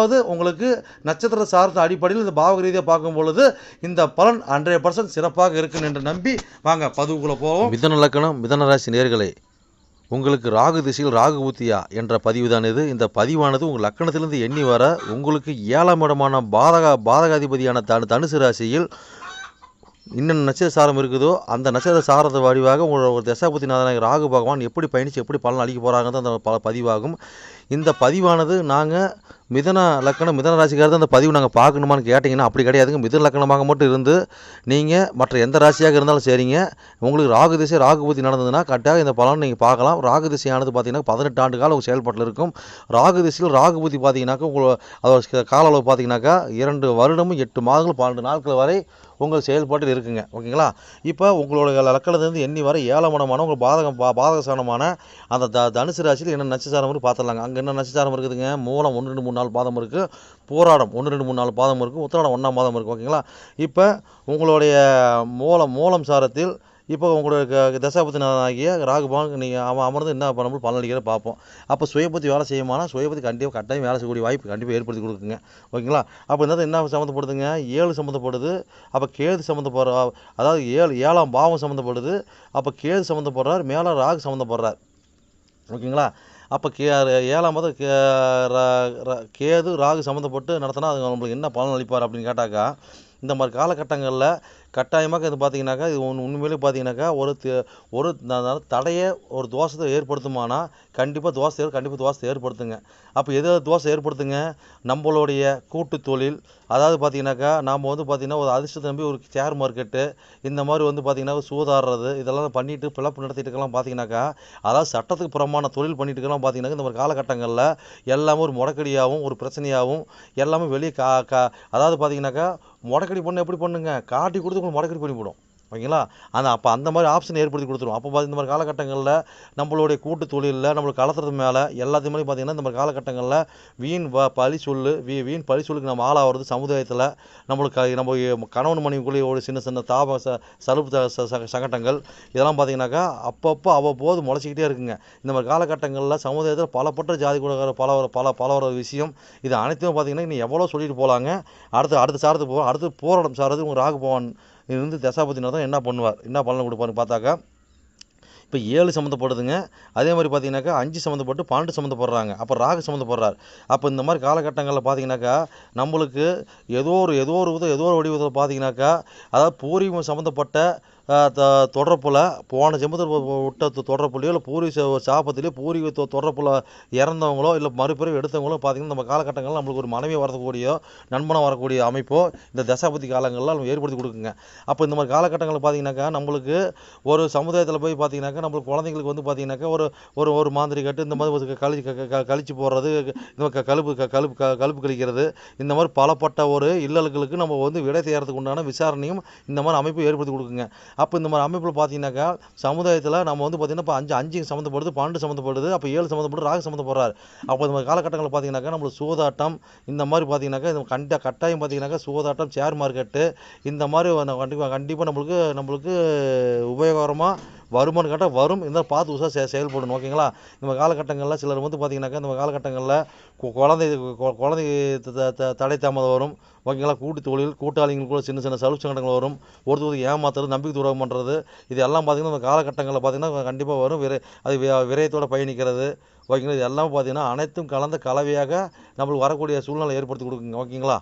அதாவது உங்களுக்கு நட்சத்திர சார்ந்த அடிப்படையில் இந்த பாவக ரீதியாக பார்க்கும் பொழுது இந்த பலன் ஹண்ட்ரட் பர்சன்ட் சிறப்பாக இருக்கும் என்று நம்பி வாங்க பதிவுக்குள்ளே போவோம். மிதன லக்கணம் மிதன ராசி நேர்களே உங்களுக்கு ராகு திசையில் ராகு ஊத்தியா என்ற பதிவு தான் இது. இந்த பதிவானது உங்கள் லக்கணத்திலிருந்து எண்ணி வர உங்களுக்கு ஏழாம் இடமான பாதக பாதகாதிபதியான தனு தனுசு ராசியில் இன்னும் நட்சத்திர சாரம் இருக்குதோ அந்த நட்சத்திர சாரத வடிவாக உங்களோட ஒரு தசாபதி நாதனாக ராகு பகவான் எப்படி பயணித்து எப்படி பலன் அளிக்க போகிறாங்க அந்த பல பதிவாகும். இந்த பதிவானது நாங்கள் மிதன லக்கணம் மிதன ராசிக்காரர் அந்த பதிவு நாங்கள் பார்க்கணுமான்னு கேட்டிங்கன்னா அப்படி கிடையாதுங்க. மிதன லக்கணமாக மட்டும் இருந்து நீங்கள் மற்ற எந்த ராசியாக இருந்தாலும் சரிங்க. உங்களுக்கு ராகு திசை ராகு புத்தி நடந்ததுன்னா கரெக்டாக இந்த பலன் நீங்கள் பார்க்கலாம். ராகு திசையானது பார்த்தீங்கன்னா பதினெட்டு ஆண்டு காலம் உங்கள் செயல்பாட்டில் இருக்கும். ராகு திசையில் ராகு புத்தி பார்த்தீங்கன்னாக்கா உங்கள் அதோட கால அளவு பார்த்தீங்கன்னாக்கா இரண்டு வருடமும் எட்டு மாதங்கள் பன்னெண்டு நாட்கள் வரை உங்கள் செயல்பாட்டில் இருக்குங்க. ஓகேங்களா? இப்போ உங்களோட லக்கணத்துலேருந்து எண்ணி வர ஏழமனமான உங்கள் பாதகம் பா பாதகசானமான அந்த த தனுசு ராசியில் என்ன நட்சத்திரம் பார்த்துடலாங்க. அங்கே என்ன நட்சத்திரம் இருக்குதுங்க? மூலம் ஒன்று ரெண்டு மூணு நாலு பாதம் இருக்குது போராடம் ஒன்று ரெண்டு மூணு நாலு பாதம் இருக்குது உத்திராடம் ஒன்றாம் பாதம் இருக்குது ஓகேங்களா? இப்போ உங்களுடைய மூலம் மூலம் சாரத்தில் இப்போ உங்களுடைய க- தசாபதிநாதனாகிய ராகுபான் நீங்கள் அவன் அமர்ந்து என்ன பண்ணணும் பலனளிக்கிற பார்ப்போம். அப்போ சுயபத்தி வேலை செய்யுமானா சுயபத்தி கண்டிப்பாக கட்டாயம் வேலை செய்யக்கூடிய வாய்ப்பு கண்டிப்பாக ஏற்படுத்தி கொடுக்குங்க. ஓகேங்களா? அப்போ இருந்தால் என்ன சம்மந்தப்படுதுங்க ஏழு சம்மந்தப்படுது அப்போ கேது சம்மந்தப்படுற அதாவது ஏழு ஏழாம் பாவம் சம்மந்தப்படுது அப்போ கேது சம்மந்தப்படுறார் மேலே ராகு சம்மந்தப்படுறார் ஓகேங்களா? அப்போ கே ஏழாம் மதம் கே ரா- ரா- கேது ராகு சம்மந்தப்பட்டு நடத்தினா அது நம்மளுக்கு என்ன பலன் அளிப்பார் அப்படின்னு கேட்டாக்கா இந்த மாதிரி காலகட்டங்களில் கட்டாயமாக இது பார்த்தீங்கன்னாக்கா இது உண் உண்மையிலே பார்த்தீங்கன்னாக்கா ஒரு ஒரு ந- தடையை ஒரு தோஷத்தை ஏற்படுத்துமானா கண்டிப்பாக தோசை கண்டிப்பாக தோசை ஏற்படுத்துங்க. அப்போ எது தோசை ஏற்படுத்துங்க? நம்மளுடைய கூட்டு தொழில் அதாவது பார்த்தீங்கன்னாக்கா நாம் வந்து பார்த்தீங்கன்னா ஒரு அதிர்ஷ்டத்தை நம்பி ஒரு ஷேர் மார்க்கெட்டு இந்த மாதிரி வந்து பார்த்தீங்கன்னா சூதாடுறது இதெல்லாம் பண்ணிவிட்டு பிழப்பு நடத்திட்டு இருக்கலாம் பார்த்தீங்கன்னாக்கா அதாவது சட்டத்துக்கு புறமான தொழில் பண்ணிட்டு இருக்கலாம் பார்த்தீங்கன்னா இந்த மாதிரி காலகட்டங்களில் எல்லாமே ஒரு முடக்கடியாகவும் ஒரு பிரச்சனையாகவும் எல்லாமே வெளியே கா கா அதாவது பார்த்தீங்கன்னாக்கா முடக்கடி பண்ண எப்படி பண்ணுங்க? காட்டி கொடுத்து உங்களுக்கு முடக்கடி பண்ணி போடும். ஓகேங்களா? அந்த அப்போ அந்த மாதிரி ஆப்ஷன் ஏற்படுத்தி கொடுத்துரும். அப்போ பார்த்து இந்த மாதிரி காலகட்டங்களில் நம்மளுடைய கூட்டு தொழிலில் நம்மளுக்கு கலத்துறது மேலே எல்லாத்தையுமே பார்த்தீங்கன்னா இந்த மாதிரி காலகட்டங்களில் வீண் வ பழி சொல்லு வீ வீண் பழி சொல்லுக்கு நம்ம ஆளாகிறது சமுதாயத்தில் நம்மளுக்கு நம்ம கணவன் மனைவிக்குள்ளேயே ஒரு சின்ன சின்ன தாப ச சலுப்பு சங்கட்டங்கள் ச- ச- இதெல்லாம் பார்த்தீங்கன்னாக்கா அப்பப்போ அவ்வப்போது முளைச்சிக்கிட்டே இருக்குங்க. இந்த மாதிரி காலகட்டங்களில் சமுதாயத்தில் பலப்பட்ட ஜாதி கூட பல பல பல ஒரு விஷயம். இது அனைத்தும் பார்த்தீங்கன்னா இன்னும் எவ்வளோ சொல்லிட்டு போகலாங்க அடுத்து அடுத்த சாரத்துக்கு போவோம் அடுத்து போராடம் சாரது உங்கள் ராகு இது வந்து தசாபதினா தான் என்ன பண்ணுவார்? என்ன பலனை கொடுப்பாருன்னு பார்த்தாக்கா இப்போ ஏழு சம்மந்தப்படுதுங்க அதே மாதிரி பார்த்தீங்கன்னாக்கா அஞ்சு சம்மந்தப்பட்டு பன்னெண்டு சம்மந்தப்படுறாங்க. அப்போ ராகு சம்மந்தப்படுறார். அப்போ இந்த மாதிரி காலகட்டங்களில் பார்த்தீங்கன்னாக்கா நம்மளுக்கு ஏதோ ஒரு ஏதோ ஒரு விதம் ஏதோ ஒரு வடிவத்தில் பார்த்தீங்கன்னாக்கா அதாவது பூர்வீகம் சம்மந்தப்பட்ட தொடர்பில் போன ஜென்மத்தில் விட்ட தொடர்புலையோ இல்லை பூர்வீக சாபத்திலையோ பூர்வீக தொடர்பில் இறந்தவங்களோ இல்லை மறுபிறவி எடுத்தவங்களோ பார்த்தீங்கன்னா நம்ம காலகட்டங்களில் நம்மளுக்கு ஒரு மனைவி வரக்கூடிய நண்பனாக வரக்கூடிய அமைப்போ இந்த தசாபதி காலங்களில் நம்ம ஏற்படுத்தி கொடுக்குங்க. அப்போ இந்த மாதிரி காலகட்டங்களில் பார்த்தீங்கன்னாக்கா நம்மளுக்கு ஒரு சமுதாயத்தில் போய் பார்த்தீங்கன்னாக்கா நம்மளுக்கு குழந்தைங்களுக்கு வந்து பார்த்தீங்கன்னாக்கா ஒரு ஒரு ஒரு மாந்திரி கட்டு இந்த மாதிரி ஒரு கழிச்சு க- க- கழிச்சு போடுறது இந்த மாதிரி க- கழுப்பு க- கழுப்பு க- கழுப்பு கழிக்கிறது இந்த மாதிரி பலப்பட்ட ஒரு இல்லல்களுக்கு நம்ம வந்து விடை செய்கிறதுக்கு உண்டான விசாரணையும் இந்த மாதிரி அமைப்பு ஏற்படுத்தி கொடுக்குங்க. அப்போ இந்த மாதிரி அமைப்பில் பார்த்தீங்கன்னாக்கா சமுதாயத்தில் நம்ம வந்து பார்த்தீங்கன்னா இப்போ அஞ்சு அஞ்சு சம்மந்தப்படுது பன்னெண்டு சம்மந்தப்படுது அப்போ ஏழு சம்மந்தப்படுது ராகு சம்மந்தப்படுறாரு. அப்போ இந்த மாதிரி காலகட்டங்களில் பார்த்தீங்கன்னாக்கா நம்மளுக்கு சூதாட்டம் இந்த மாதிரி பார்த்தீங்கன்னாக்கா இந்த கண்ட கட்டாயம் பார்த்தீங்கன்னாக்கா சூதாட்டம் ஷேர் மார்க்கெட்டு இந்த மாதிரி கண்டிப்பாக கண்டிப்பாக நம்மளுக்கு நம்மளுக்கு உபயோகரமாக வருமானு கேட்டால் வரும். இருந்தால் பார்த்து உஷா செ செயல்படணும் ஓகேங்களா? இந்த காலகட்டங்களில் சிலர் வந்து பார்த்தீங்கன்னாக்கா இந்த காலகட்டங்களில் கு- குழந்தை குழந்தை த- த- தடை தாமதம் வரும். ஓகேங்களா? கூட்டு தொழில் கூட்டாளிங்களுக்குள்ள சின்ன சின்ன சலுப்பு சங்கடங்கள் வரும். ஒருத்தருக்கு ஏமாத்துறது நம்பிக்கை துரோகம் பண்ணுறது இது எல்லாம் பார்த்தீங்கன்னா இந்த காலகட்டங்களில் பார்த்தீங்கன்னா கண்டிப்பாக வரும். விரை அது வி- பயணிக்கிறது. ஓகேங்களா? இது எல்லாம் பார்த்தீங்கன்னா அனைத்தும் கலந்த கலவையாக நம்மளுக்கு வரக்கூடிய சூழ்நிலை ஏற்படுத்தி கொடுக்குங்க. ஓகேங்களா?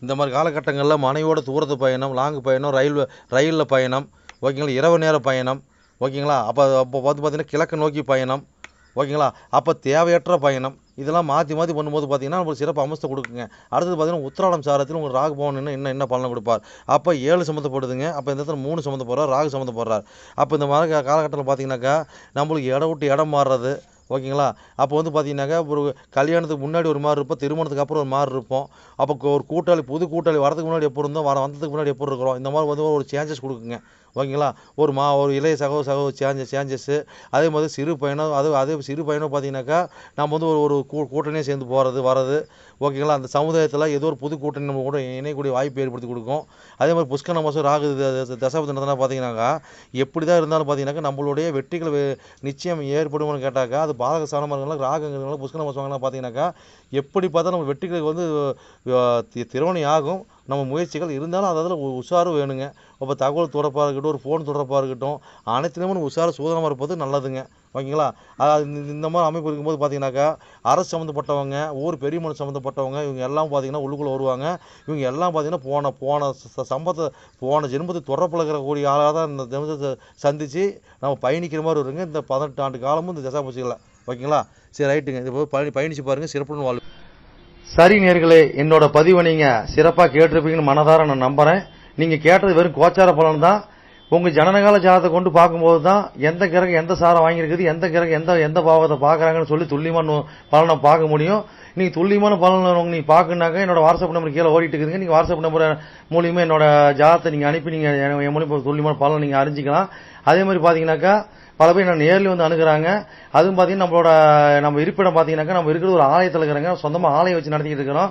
இந்த மாதிரி காலகட்டங்களில் மனைவியோட தூரத்து பயணம் லாங் பயணம் ரயில் ரயிலில் பயணம் ஓகேங்களா? இரவு நேர பயணம் ஓகேங்களா? அப்போ அப்போ வந்து பார்த்தீங்கன்னா கிழக்கு நோக்கி பயணம். ஓகேங்களா? அப்போ தேவையற்ற பயணம். இதெல்லாம் மாற்றி மாற்றி பண்ணும்போது பார்த்தீங்கன்னா உங்களுக்கு சிறப்பு அம்சத்தை கொடுக்குங்க. அடுத்தது பார்த்தீங்கன்னா உத்திராடம் சாரத்தில் உங்களுக்கு ராகு பவன் என்ன என்ன பலனை கொடுப்பார். அப்போ ஏழு சம்மந்தப்படுதுங்க. அப்போ இந்த இடத்துல மூணு சம்மந்தப்படுறார் ராகு சம்மந்தப்படுறார். அப்போ இந்த மாதிரி காலகட்டத்தில் பார்த்தீங்கன்னாக்கா நம்மளுக்கு இடம் விட்டு இடம் மாறுறது. ஓகேங்களா? அப்போ வந்து பார்த்தீங்கன்னாக்கா ஒரு கல்யாணத்துக்கு முன்னாடி ஒரு மாதிரி இருப்போம் திருமணத்துக்கு அப்புறம் ஒரு மாதிரி இருப்போம். அப்போ ஒரு கூட்டாளி புது கூட்டாளி வரதுக்கு முன்னாடி எப்படி இருந்தோம் வர வந்ததுக்கு முன்னாடி எப்படி இருக்கிறோம் இந்த மாதிரி வந்து ஒரு சேஞ்சஸ் கொடுக்குங்க. ஓகேங்களா? ஒரு மா ஒரு இளைய சகோ சகோ சேஞ்சஸ். சேஞ்சஸ்ஸு அதே மாதிரி சிறு பயணம் அது அதே சிறு பயணம் பார்த்தீங்கன்னாக்கா நம்ம வந்து ஒரு ஒரு கூ கூட்டணியே சேர்ந்து போகிறது வர்றது. ஓகேங்களா? அந்த சமுதாயத்தில் ஏதோ ஒரு புது கூட்டணி நம்ம கூட இணையக்கூடிய வாய்ப்பு ஏற்படுத்தி கொடுக்கும். அதே மாதிரி புஷ்கர மாதம் ராகு தசாபதி பார்த்தீங்கன்னாக்கா எப்படி தான் இருந்தாலும் பார்த்தீங்கன்னாக்கா நம்மளுடைய வெற்றிகள் நிச்சயம் ஏற்படும்னு கேட்டாக்கா அது பாதக சாணமரங்களாம் ராகங்கிறதுனால புஷ்கர மாதம் பார்த்தீங்கன்னாக்கா எப்படி பார்த்தா நம்ம வெற்றிகளுக்கு வந்து தி- திறவணி ஆகும் நம்ம முயற்சிகள் இருந்தாலும் அதில் உஷாரும் வேணுங்க. இப்போ தகவல் தொடர்பாக இருக்கட்டும் ஒரு ஃபோன் தொடர்பாக இருக்கட்டும் அனைத்துலேயுமே நம்ம உஷாரு சூதனமாக இருப்பது நல்லதுங்க. ஓகேங்களா? அதாவது இந்த- இந்த மாதிரி அமைப்பு இருக்கும்போது பார்த்தீங்கன்னாக்கா அரசு சம்மந்தப்பட்டவங்க ஊர் பெரிய மனு சம்மந்தப்பட்டவங்க இவங்க எல்லாம் பார்த்தீங்கன்னா உள்ளுக்குள்ளே வருவாங்க. இவங்க எல்லாம் பார்த்தீங்கன்னா போன போன ச- சம்பத்தை போன ஜென்மத்தை தொடர்புலகிற கூடிய ஆளாக தான் இந்த ஜென்மத்தை சந்தித்து நம்ம பயணிக்கிற மாதிரி வருங்க. இந்த பதினெட்டு ஆண்டு காலமும் இந்த தசாபூசிகளை ஓகேங்களா? சரி ரைட்டுங்க. இது பயணி பயணிச்சு பாருங்கள் சிறப்புன்னு வாழ்வு சரி நேர்களே என்னோட பதிவை நீங்கள் சிறப்பாக கேட்டிருப்பீங்கன்னு மனதார நான் நம்புகிறேன் நீங்கள் கேட்டது வெறும் கோச்சார பலன் தான். உங்கள் ஜனனகால ஜாதத்தை கொண்டு பார்க்கும்போது தான் எந்த கிரகம் எந்த சாரம் வாங்கியிருக்குது எந்த கிரகம் எந்த எந்த பாவத்தை பார்க்குறாங்கன்னு சொல்லி துல்லியமான பலனை பார்க்க முடியும். நீங்கள் துல்லியமான பலன் நீங்க பார்க்கணுனாக்க என்னோட வாட்ஸ்அப் நம்பர் கீழே ஓடிட்டு இருக்குதுங்க. நீங்கள் வாட்ஸ்அப் நம்பர் மூலியமாக என்னோட ஜாதத்தை நீங்கள் அனுப்பி நீங்கள் என் மூலியமாக துல்லியமான பலன் நீங்கள் அறிஞ்சிக்கலாம். அதே மாதிரி பார்த்தீங்கன்னாக்கா பல பேர் நான் நேரில் வந்து அணுகிறாங்க. அதுவும் பார்த்தீங்கன்னா நம்மளோட நம்ம இருப்பிடம் பார்த்தீங்கன்னாக்கா நம்ம இருக்கிறது ஒரு ஆலயத்தில் இருக்கிறாங்க. சொந்தமாக ஆலயம் வச்சு நடத்திக்கிட்டு இருக்கிறோம்.